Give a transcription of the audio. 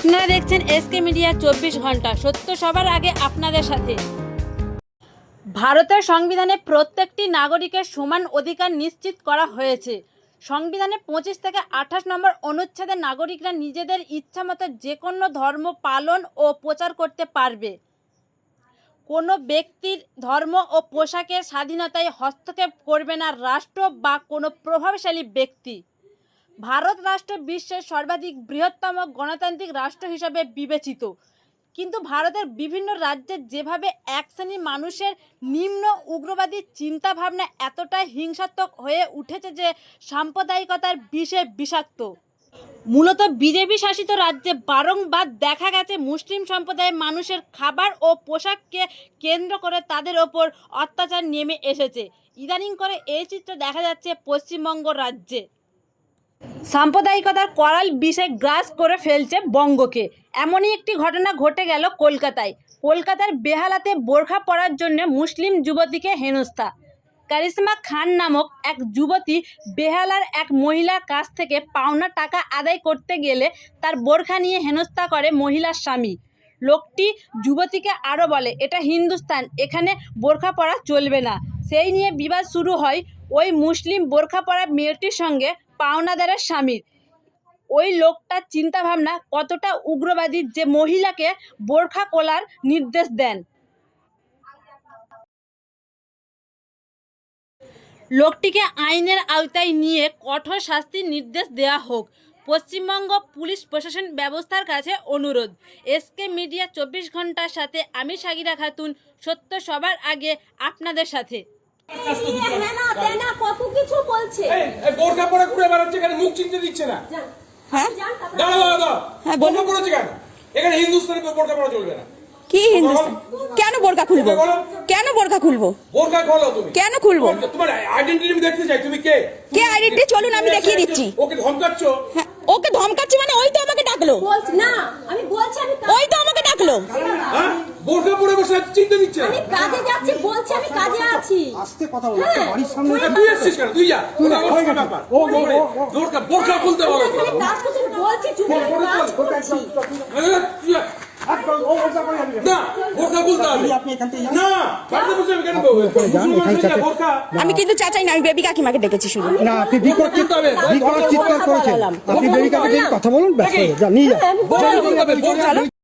আপনারা দেখছেন SK media চব্বিশ ঘণ্টা। সত্য সবার আগে আপনাদের সাথে। ভারতের সংবিধানে প্রত্যেকটি নাগরিকের সমান অধিকার নিশ্চিত করা হয়েছে। সংবিধানে পঁচিশ থেকে আঠাশ নম্বর অনুচ্ছেদে নাগরিকরা নিজেদের ইচ্ছামতো যে কোনো ধর্ম পালন ও প্রচার করতে পারবে। কোনো ব্যক্তির ধর্ম ও পোশাকের স্বাধীনতায় হস্তক্ষেপ করবে না রাষ্ট্র বা কোনো প্রভাবশালী ব্যক্তি। ভারত রাষ্ট্র বিশ্বের সর্বাধিক বৃহত্তম গণতান্ত্রিক রাষ্ট্র হিসাবে বিবেচিত। কিন্তু ভারতের বিভিন্ন রাজ্যে যেভাবে এক শ্রেণির মানুষের নিম্ন উগ্রবাদী চিন্তাভাবনা এতটাই হিংসাত্মক হয়ে উঠেছে যে সাম্প্রদায়িকতার বিষে বিষাক্ত। মূলত বিজেপি শাসিত রাজ্যে বারংবার দেখা গেছে মুসলিম সম্প্রদায়ের মানুষের খাবার ও পোশাককে কেন্দ্র করে তাদের ওপর অত্যাচার নেমে এসেছে। ইদানিং করে এই চিত্র দেখা যাচ্ছে পশ্চিমবঙ্গ রাজ্যে। সাম্প্রদায়িকতার করাল বিষে গ্রাস করে ফেলছে বঙ্গকে। এমনই একটি ঘটনা ঘটে গেল কলকাতায়। কলকাতার বেহালাতে বোরখা পরার জন্য মুসলিম যুবতীকে হেনস্থা। কারিশ্মা খান নামক এক যুবতী বেহালার এক মহিলার কাছ থেকে পাওনা টাকা আদায় করতে গেলে তার বোরখা নিয়ে হেনস্থা করে মহিলার স্বামী। লোকটি যুবতীকে আরও বলে, এটা হিন্দুস্তান, এখানে বোরখা পরা চলবে না। সেই নিয়ে বিবাদ শুরু হয় ওই মুসলিম বোরখা পরা মেয়েটির সঙ্গে পাওনাদারের স্বামীর ওই লোকটার চিন্তাভাবনা কতটা উগ্রবাদী যে মহিলাকে বোরখা কোলার নির্দেশ দেন লোকটিকে আইনের আওতায় নিয়ে কঠোর শাস্তির নির্দেশ দেওয়া হোক পশ্চিমবঙ্গ পুলিশ প্রশাসন ব্যবস্থার কাছে অনুরোধ এসকে মিডিয়া চব্বিশ ঘণ্টার সাথে আমি সাগিরা খাতুন সত্য সবার আগে আপনাদের সাথে হ্যাঁ কত কিছু বলছে। এই, এই বোরখা পরে ঘুরে বেড়াচ্ছে এখানে মুখ চিনতে দিচ্ছে না। হ্যাঁ? যান তারপরে- দাঁড়া দাঁড়া দাঁড়া বোরখা পরেছে কেন? এখানে হিন্দুস্তানি বোরখা পরা চলবে না। কি হিন্দুস্তান? কেন বোরকা খুলবো? কেন বোরকা খুলবো? বোরখা খোলো তুমি। কেন খুলবো? তোমার আইডেন্টিটি আমি দেখতে চাই তুমি কে? কে আইডেন্টি চলুন আমি দেখিয়ে দিচ্ছি। ওকে ধমকাচ্ছ? হ্যাঁ, ওকে ধমকাচ্ছি মানে ওই তো আমাকে ডাকলো। না আমি বলছি আমি ওই তো আমাকে ডাকলো। হ্যাঁ? বোরখা পরে বসে আছে, চিনতে দিচ্ছে। আমি কাজে যাচ্ছি বলছি আমি কাজে আছি। আস্তে কথা বলো একটা বাড়ির সামনে তুই এসছিস কেন? তুই যা তুই আমার কি ব্যাপার ও, ও, ও, ও। বোরখা বোরখা খুলতে বলো এখানে কাজ করছি বলছি চুপ করে কাজ করছি। বোরখা আমি বোরখা আমি কিন্তু চাচাই না আমি বেবি কাকিমাকে ডেকেছি শুধু। না আপনি বিকট বিকট চিৎকার করেছেন। আপনি বেরিকাকে ডেকে কথা বলুন ব্যাস নিয়ে যান।